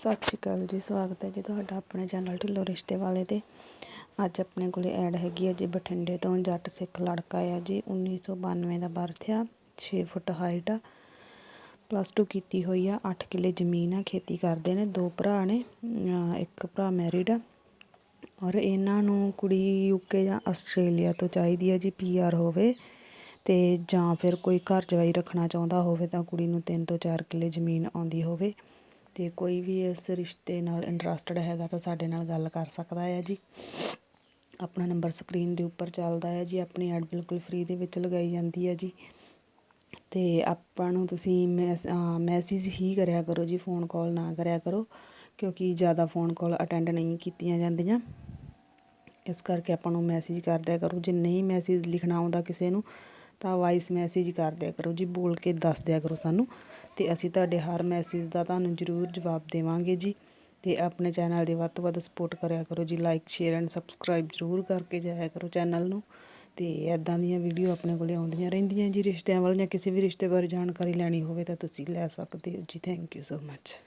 ਸਤਿ ਸ਼੍ਰੀ ਅਕਾਲ ਜੀ, ਸਵਾਗਤ ਹੈ ਜੀ ਤੁਹਾਡਾ ਆਪਣੇ ਚੈਨਲ ਢਿੱਲੋਂ ਰਿਸ਼ਤੇ ਵਾਲੇ ਤੇ। ਅੱਜ ਆਪਣੇ ਕੋਲੇ ਐਡ ਹੈਗੀ ਹੈ ਜੀ, ਬਠਿੰਡੇ ਤੋਂ ਜੱਟ ਸਿੱਖ ਲੜਕਾ ਆ ਜੀ 1992 ਦਾ ਬਰਥ ਆ 6 ਫੁੱਟ ਹਾਈਟ ਆ ਪਲੱਸ 2 ਕੀਤੀ ਹੋਈ ਆ 8 ਕਿੱਲੇ ਜ਼ਮੀਨ ਆ, ਖੇਤੀ ਕਰਦੇ ਨੇ, ਦੋ ਭਰਾ ਨੇ ਇੱਕ ਭਰਾ ਮੈਰਿਡ ਆ। ਔਰ ਇਹਨਾਂ ਨੂੰ ਕੁੜੀ ਯੂਕੇ ਜਾਂ ਆਸਟ੍ਰੇਲੀਆ ਤੋਂ ਚਾਹੀਦੀ ਆ ਜੀ ਪੀਆਰ ਹੋਵੇ ਤੇ ਜਾਂ ਫਿਰ ਕੋਈ ਘਰ ਜਵਾਈ ਰੱਖਣਾ ਚਾਹੁੰਦਾ ਹੋਵੇ ਤਾਂ ਕੁੜੀ ਨੂੰ 3 ਤੋਂ 4 ਕਿੱਲੇ ਜ਼ਮੀਨ ਆਉਂਦੀ ਹੋਵੇ। ਤੇ ਕੋਈ ਵੀ ਇਸ ਰਿਸ਼ਤੇ ਨਾਲ ਇੰਟਰਸਟਡ ਹੈਗਾ ਤਾਂ ਸਾਡੇ ਨਾਲ ਗੱਲ ਕਰ ਸਕਦਾ ਹੈ ਜੀ। ਆਪਣਾ ਨੰਬਰ ਸਕਰੀਨ ਦੇ ਉੱਪਰ ਚੱਲਦਾ ਹੈ ਜੀ, ਆਪਣੀ ਐਡ ਬਿਲਕੁਲ ਫ੍ਰੀ ਦੇ ਵਿੱਚ ਲਗਾਈ ਜਾਂਦੀ ਹੈ ਜੀ। ਤੇ ਆਪਾਂ ਨੂੰ ਤੁਸੀਂ ਮੈਸੇਜ ਹੀ ਕਰਿਆ ਕਰੋ ਜੀ ਫੋਨ ਕਾਲ ਨਾ ਕਰਿਆ ਕਰੋ, ਕਿਉਂਕਿ ਜ਼ਿਆਦਾ ਫੋਨ ਕਾਲ ਅਟੈਂਡ ਨਹੀਂ ਕੀਤੀਆਂ ਜਾਂਦੀਆਂ। ਇਸ ਕਰਕੇ ਆਪਾਂ ਨੂੰ ਮੈਸੇਜ ਕਰ ਦਿਆ ਕਰੋ। ਜੇ ਨਹੀਂ ਮੈਸੇਜ ਲਿਖਣਾ ਆਉਂਦਾ ਕਿਸੇ ਨੂੰ ਤਾਂ ਵਾਇਸ ਮੈਸੇਜ ਕਰ ਦਿਆ ਕਰੋ ਜੀ, ਬੋਲ ਕੇ ਦੱਸ ਦਿਆ ਕਰੋ ਸਾਨੂੰ। ਤੇ ਅਸੀਂ ਤੁਹਾਡੇ ਹਰ ਮੈਸੇਜ ਦਾ ਤੁਹਾਨੂੰ ਜ਼ਰੂਰ ਜਵਾਬ ਦੇਵਾਂਗੇ ਜੀ। ਤੇ ਆਪਣੇ ਚੈਨਲ ਦੀ ਵੱਧ ਤੋਂ ਵੱਧ ਸਪੋਰਟ ਕਰਿਆ ਕਰੋ ਜੀ ਲਾਈਕ ਸ਼ੇਅਰ ਐਂਡ ਸਬਸਕ੍ਰਾਈਬ ਜ਼ਰੂਰ ਕਰਕੇ ਜਾਇਆ ਕਰੋ ਚੈਨਲ ਨੂੰ। ਤੇ ਐਦਾਂ ਦੀਆਂ ਵੀਡੀਓ ਆਪਣੇ ਕੋਲੇ ਆਉਂਦੀਆਂ ਰਹਿੰਦੀਆਂ ਜੀ, ਰਿਸ਼ਤਿਆਂ ਵਾਲੀਆਂ ਕਿਸੇ ਵੀ ਰਿਸ਼ਤੇ ਬਾਰੇ ਜਾਣਕਾਰੀ ਲੈਣੀ ਹੋਵੇ ਤਾਂ ਤੁਸੀਂ ਲੈ ਸਕਦੇ ਹੋ ਜੀ। Thank you so much